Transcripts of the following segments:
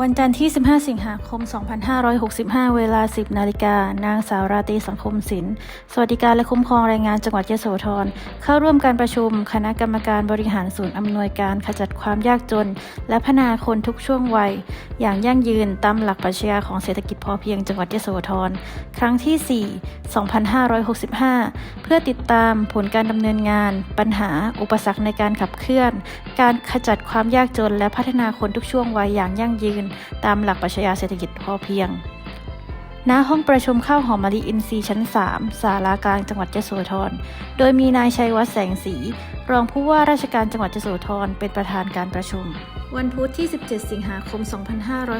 วันจันทร์ที่ 15 สิงหาคม 2565 เวลา 10 นาฬิกา นางสาวราตรีสังคมศิลป์ สวัสดิการและคุ้มครองแรงงานจังหวัดยโสธร เข้าร่วมการประชุม คณะกรรมการบริหารศูนย์อำนวยการขจัดความยากจน และพัฒนาคนทุกช่วงวัย อย่างยั่งยืนตามหลักปรัชญาของเศรษฐกิจพอเพียงจังหวัดยโสธร ครั้งที่ 4 2565 เพื่อติดตามผลการดำเนินงาน ปัญหา อุปสรรคในการขับเคลื่อน การขจัดความยากจน และพัฒนาคนทุกช่วงวัยอย่างยั่งยืนตามหลักปรัชญาเศรษฐกิจพอเพียง ณ ห้องประชุมข้าวหอมมะลิอินทรีย์ชั้น 3 ศาลากลางจังหวัดยโสธร โดยมีนายชัยวัฒน์แสงสี รองผู้ว่าราชการจังหวัดยโสธรเป็นประธานการประชุม วันพุธที่ 17 สิงหาคม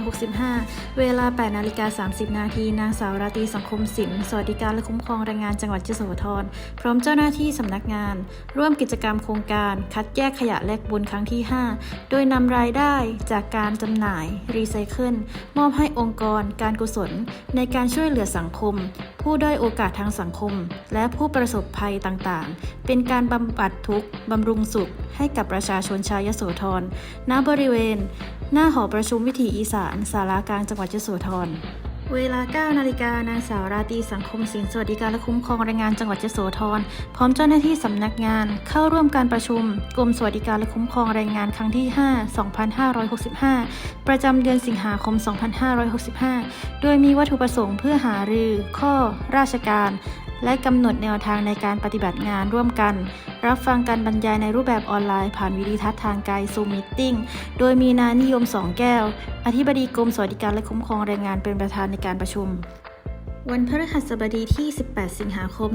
2565 เวลา 8 นาฬิกา 30 นาที นางสาวราตรีสังคมศิลป์สวัสดิการและคุ้มครองแรงงานจังหวัดยโสธร พร้อมเจ้าหน้าที่สำนักงาน ร่วมกิจกรรมโครงการ คัดแยกขยะแลกบุญครั้งที่ 5 โดยนำรายได้จากการจำหน่าย รีไซเคิล มอบให้องค์กร การกุศล ในการช่วยเหลือสังคม ผู้ด้อยโอกาสทางสังคม และผู้ประสบภัยต่างๆ เป็นการบำบัดทุกข์บำรุงสุข ให้กับประชาชนชาวยโสธรณบริเวณ หน้าหอประชุมวิถีอีสาน สารากลางจังหวัดยโสธร เวลา 9 นาฬิกานางสาวราตีสังคมสินสวัสดิการและคุ้มครองแรงงานจังหวัดยโสธร พร้อมเจ้าหน้าที่สำนักงาน เข้าร่วมการประชุม กรมสวัสดิการและคุ้มครองแรงงานครั้งที่ 5 2565 ประจำเดือนสิงหาคม 2565 โดยมีวัตถุประสงค์เพื่อหารือ ข้อ ราชการ และกำหนดแนวทางในการปฏิบัติงานร่วมกัน รับฟังการบรรยายในรูปแบบออนไลน์ ผ่านวิดีทัศน์ทางไกลซูมมิทติ้งโดยมีนายนิยมสองแก้ว อธิบดีกรมสวัสดิการและคุ้มครองแรงงานเป็นประธานในการประชุม วันพฤหัสบดีที่ 18 สิงหาคม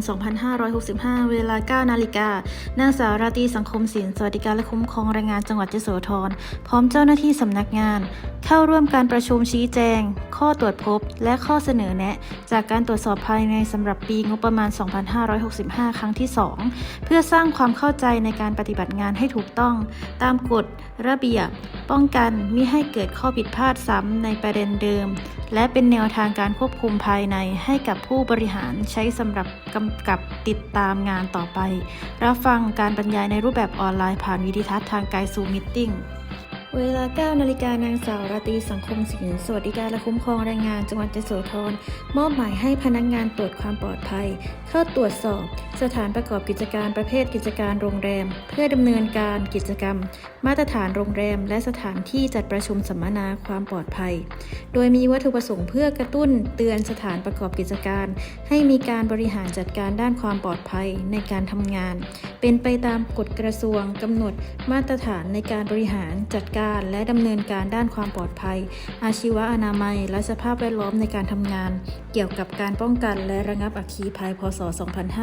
2565 เวลา 9 นาฬิกา นางสาวราตรีสังคมศิลป์สวัสดิการและคุ้มครองแรงงานจังหวัดยโสธร พร้อมเจ้าหน้าที่สำนักงาน เข้าร่วมการประชุมชี้แจง ข้อตรวจพบ และข้อเสนอแนะ จากการตรวจสอบภายในสำหรับปีงบประมาณ 2565 ครั้งที่ 2 เพื่อสร้างความเข้าใจในการปฏิบัติงานให้ถูกต้อง ตามกฎ ระเบียบ ป้องกันมิให้เกิดข้อผิดพลาดซ้ำในประเด็นเดิม และเป็นแนวทางการควบคุมภายในให้กับผู้บริหารใช้สำหรับกำกับติดตามงานต่อไป รับฟังการบรรยายในรูปแบบออนไลน์ผ่านวิดีทัศน์ทางไกลซูมิทติ้ง เวลา 9 นาฬิกานางสาวราตรีสังคมศิลป์สวัสดิการและคุ้มครองแรงงานจังหวัดยโสธรมอบหมายให้พนักงงานตรวจความปลอดภัย เข้าตรวจสอบ สถานประกอบกิจการประเภทกิจการโรงแรม เพื่อดำเนินการกิจกรรม มาตรฐานโรงแรม และสถานที่จัดประชุมสัมมนาความปลอดภัย โดยมีวัตถุประสงค์เพื่อกระตุ้นเตือนสถานประกอบกิจการ ให้มีการบริหารจัดการด้านความปลอดภัยในการทำงาน เป็นไปตามกฎกระทรวงกำหนดมาตรฐานในการบริหารจัดการและดำเนินการด้านความปลอดภัย อาชีวะอนามัย และสภาพแวดล้อมในการทำงาน เกี่ยวกับการป้องกันและระงับอัคคีภัย พศ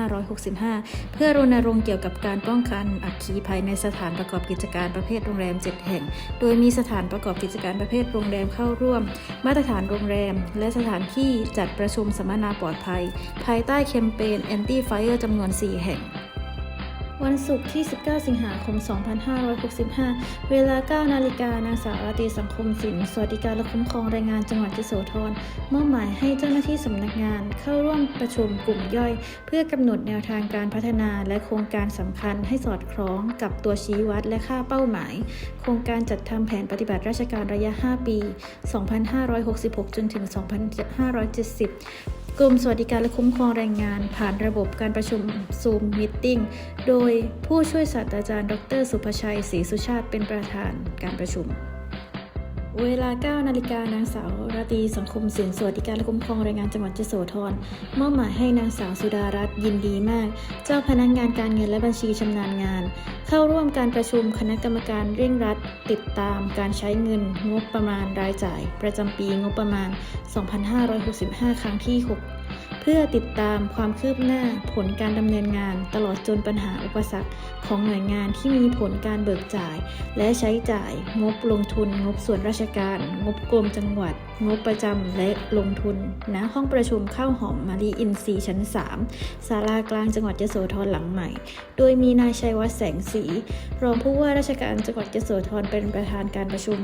2565 เพื่อรณรงค์เกี่ยวกับการป้องกันอัคคีภัยในสถานประกอบกิจการประเภทโรงแรม 7 แห่ง โดยมีสถานประกอบกิจการประเภทโรงแรมเข้าร่วม มาตรฐานโรงแรม และสถานที่จัดประชุมสัมมนาปลอดภัย ภายใต้แคมเปญ Anti Fire จำนวน 4 แห่ง วันศุกร์ที่ 19 สิงหาคม 2565 เวลา 9 นาฬิกานางสาวราตรีสังคมศิลป์สวัสดิการและคุ้มครองแรงงานจังหวัดยโสธรมอบหมายให้เจ้าหน้าที่สำนักงานเข้าร่วมประชุมกลุ่มย่อย เพื่อกำหนดแนวทางการพัฒนาและโครงการสำคัญให้สอดคล้องกับตัวชี้วัดและค่าเป้าหมาย โครงการจัดทำแผนปฏิบัติราชการระยะ 5 ปี 2566 จนถึง 2570 กรมสวัสดิการและคุ้มครองแรงงาน ผ่านระบบการประชุม Zoom Meeting โดยผู้ช่วยศาสตราจารย์ ดร สุภชัย ศรีสุชาติเป็นประธานการประชุม เวลา 9 นาฬิกานางสาวราตีสังคมสินสวัสดิการและคุ้มครองแรงงานจังหวัดจโสธรมอบหมายให้นางสาวสุดารัตน์ยินดีมาก เจ้าพนักงานการเงินและบัญชีชำนาญงาน เข้าร่วมการประชุมคณะกรรมการเร่งรัด ติดตามการใช้เงินงบประมาณรายจ่าย ประจำปีงบประมาณ 2565 ครั้งที่ 6 พื่อติดตามความคืบหน้าผลการดำเนินงาน ตลอดจนปัญหาอุปสรรคของหน่วยงานที่มีผลการเบิกจ่าย และใช้จ่ายงบลงทุน งบส่วนราชการ งบกรมจังหวัด งบประจำและลงทุนณห้องประชุมข้าวหอมมารีอินทรีชั้น 3ศาลากลางจังหวัดยโสธรหลังใหม่ โดยมีนายชัยวัฒน์แสงสี รองผู้ว่าราชการจังหวัดยโสธรเป็นประธานการประชุม